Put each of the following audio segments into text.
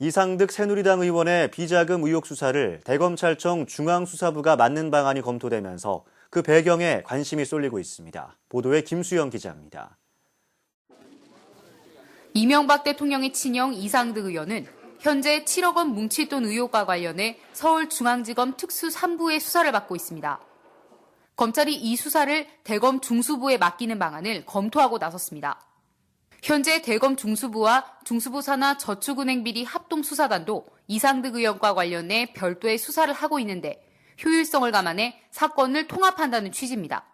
이상득 새누리당 의원의 비자금 의혹 수사를 대검찰청 중앙수사부가 맡는 방안이 검토되면서 그 배경에 관심이 쏠리고 있습니다. 보도에 김수영 기자입니다. 이명박 대통령의 친형 이상득 의원은 현재 7억 원 뭉칫돈 의혹과 관련해 서울중앙지검 특수 3부의 수사를 받고 있습니다. 검찰이 이 수사를 대검 중수부에 맡기는 방안을 검토하고 나섰습니다. 현재 대검 중수부와 중수부 산하 저축은행 비리 합동 수사단도 이상득 의원과 관련해 별도의 수사를 하고 있는데 효율성을 감안해 사건을 통합한다는 취지입니다.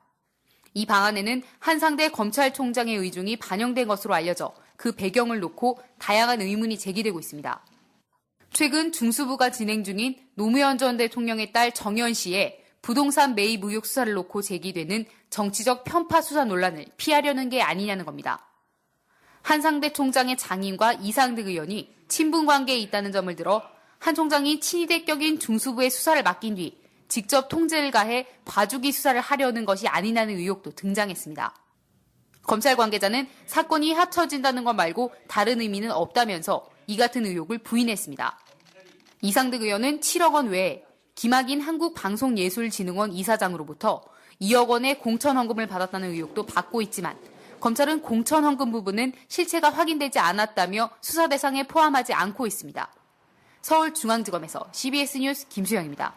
이 방안에는 한상대 검찰총장의 의중이 반영된 것으로 알려져 그 배경을 놓고 다양한 의문이 제기되고 있습니다. 최근 중수부가 진행 중인 노무현 전 대통령의 딸 정연 씨의 부동산 매입 의혹 수사를 놓고 제기되는 정치적 편파 수사 논란을 피하려는 게 아니냐는 겁니다. 한상대 총장의 장인과 이상득 의원이 친분 관계에 있다는 점을 들어 한 총장이 친위대격인 중수부의 수사를 맡긴 뒤 직접 통제를 가해 봐주기 수사를 하려는 것이 아니냐는 의혹도 등장했습니다. 검찰 관계자는 사건이 합쳐진다는 것 말고 다른 의미는 없다면서 이 같은 의혹을 부인했습니다. 이상득 의원은 7억 원 외에 김학인 한국방송예술진흥원 이사장으로부터 2억 원의 공천 헌금을 받았다는 의혹도 받고 있지만 검찰은 공천 헌금 부분은 실체가 확인되지 않았다며 수사 대상에 포함하지 않고 있습니다. 서울중앙지검에서 CBS 뉴스 김수영입니다.